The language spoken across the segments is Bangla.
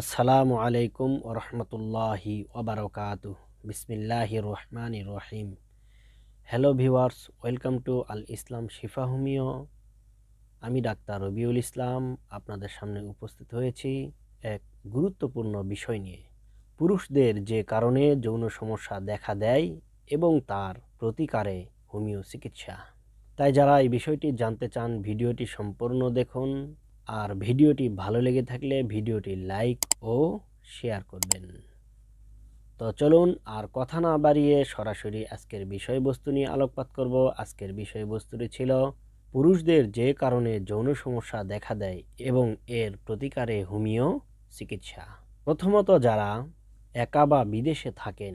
আসসালামু আলাইকুম ওরহমতুল্লাহি ওবরকাত বিসমিল্লাহ রহমান রহিম। Hello viewers welcome to Al Islam Shifa homeo আমি ডাক্তার রবিউল ইসলাম, আপনাদের সামনে উপস্থিত হয়েছি এক গুরুত্বপূর্ণ বিষয় নিয়ে। পুরুষদের যে কারণে যৌন সমস্যা দেখা দেয় এবং তার প্রতিকারে হোমিও চিকিৎসা। তাই যারা এই বিষয়টি জানতে চান, ভিডিওটি সম্পূর্ণ দেখুন। আর ভিডিওটি ভালো লেগে থাকলে ভিডিওটি লাইক ও শেয়ার করবেন। তো চলুন আর কথা না বাড়িয়ে সরাসরি আজকের বিষয়বস্তু নিয়ে আলোকপাত করব। আজকের বিষয়বস্তুটি ছিল পুরুষদের যে কারণে যৌন সমস্যা দেখা দেয় এবং এর প্রতিকারে হোমিও চিকিৎসা। প্রথমত যারা একা বা বিদেশে থাকেন,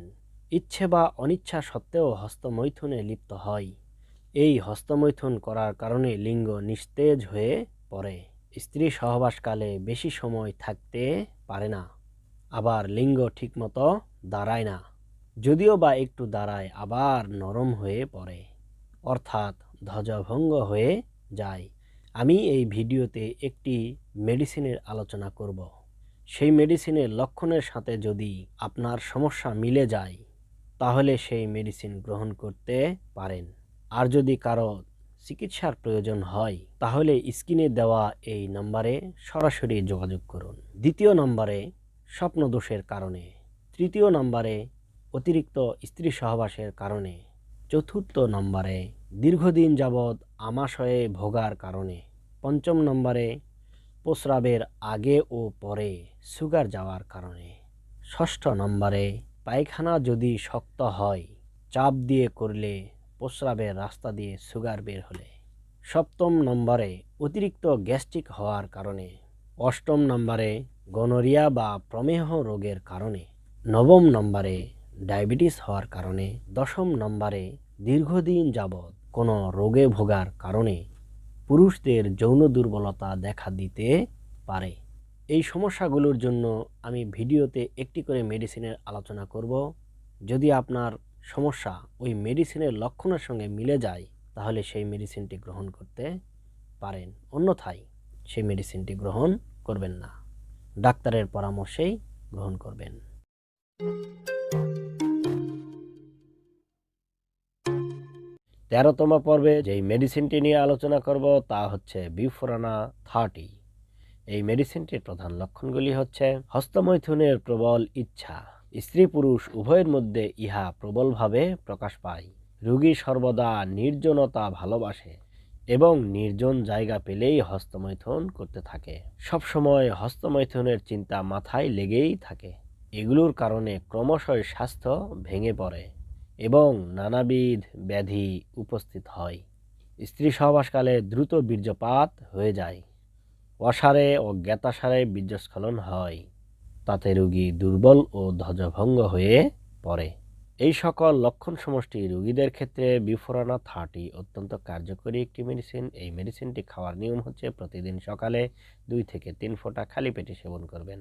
ইচ্ছে বা অনিচ্ছা সত্ত্বেও হস্তমৈথুনে লিপ্ত হয়। এই হস্তমৈথুন করার কারণে লিঙ্গ নিস্তেজ হয়ে পড়ে। স্ত্রী সহবাসকালে বেশি সময় থাকতে পারে না, আবার লিঙ্গ ঠিকমতো দাঁড়ায় না, যদিও বা একটু দাঁড়ায়, আবার নরম হয়ে পড়ে, অর্থাৎ ধ্বজভঙ্গ হয়ে যায়। আমি এই ভিডিওতে একটি মেডিসিনের আলোচনা করব। সেই মেডিসিনের লক্ষণের সাথে যদি আপনার সমস্যা মিলে যায়, তাহলে সেই মেডিসিন গ্রহণ করতে পারেন। আর যদি কারও চিকিৎসার প্রয়োজন হয়, তাহলে স্ক্রিনে দেওয়া এই নম্বরে সরাসরি যোগাযোগ করুন। দ্বিতীয় নম্বরে স্বপ্নদোষের কারণে, তৃতীয় নম্বরে অতিরিক্ত স্ত্রী সহবাসের কারণে, চতুর্থ নম্বরে দীর্ঘদিন যাবৎ আমাশয়ে ভোগার কারণে, পঞ্চম নম্বরে প্রস্রাবের আগে ও পরে সুগার যাওয়ার কারণে, ষষ্ঠ নম্বরে পায়খানা যদি শক্ত হয়, চাপ দিয়ে করলে প্রস্রাবের রাস্তা দিয়ে সুগার বের হলে। সপ্তম নম্বরে অতিরিক্ত গ্যাস্ট্রিক হওয়ার কারণে। অষ্টম নম্বরে গনোরিয়া বা প্রমেহ রোগের কারণে। নবম নম্বরে ডায়াবেটিস হওয়ার কারণে। দশম নম্বরে দীর্ঘদিন যাবৎ কোনো রোগে ভোগার কারণে পুরুষদের যৌন দুর্বলতা দেখা দিতে পারে। এই সমস্যাগুলোর জন্য আমি ভিডিওতে একটি করে মেডিসিনের আলোচনা করব। যদি আপনার সমস্যা ওই মেডিসিনের লক্ষণের সঙ্গে মিলে যায়, তাহলে সেই মেডিসিনটি গ্রহণ করতে পারেন। অন্যথায় সেই মেডিসিনটি গ্রহণ করবেন না। ডাক্তারের পরামর্শেই গ্রহণ করবেন। তেরোতম পর্বে যেই মেডিসিনটি নিয়ে আলোচনা করব, তা হচ্ছে বিফোরানা থার্টি এই মেডিসিনটির প্রধান লক্ষণগুলি হচ্ছে হস্তমৈথুনের প্রবল ইচ্ছা। স্ত্রী পুরুষ উভয়ের মধ্যে ইহা প্রবলভাবে প্রকাশ পায়। রোগী সর্বদা নির্জনতা ভালোবাসে এবং নির্জন জায়গা পেলেই হস্তমৈথুন করতে থাকে। সবসময় হস্তমৈথুনের চিন্তা মাথায় লেগেই থাকে। এগুলোর কারণে ক্রমশই স্বাস্থ্য ভেঙে পড়ে এবং নানাবিধ ব্যাধি উপস্থিত হয়। স্ত্রী সহবাসকালে দ্রুত বীর্যপাত হয়ে যায়। অসারে ও জ্ঞাতাসারে বীর্যস্খলন হয়। তাতে রোগী দুর্বল ও ধ্বজভঙ্গ হয়ে পড়ে। এই সকল লক্ষণ সমষ্টি রোগীদের ক্ষেত্রে বিফোরানা থার্টি অত্যন্ত কার্যকরী একটি মেডিসিন এই মেডিসিনটি খাওয়ার নিয়ম হচ্ছে প্রতিদিন সকালে দুই থেকে তিন ফোঁটা খালি পেটে সেবন করবেন।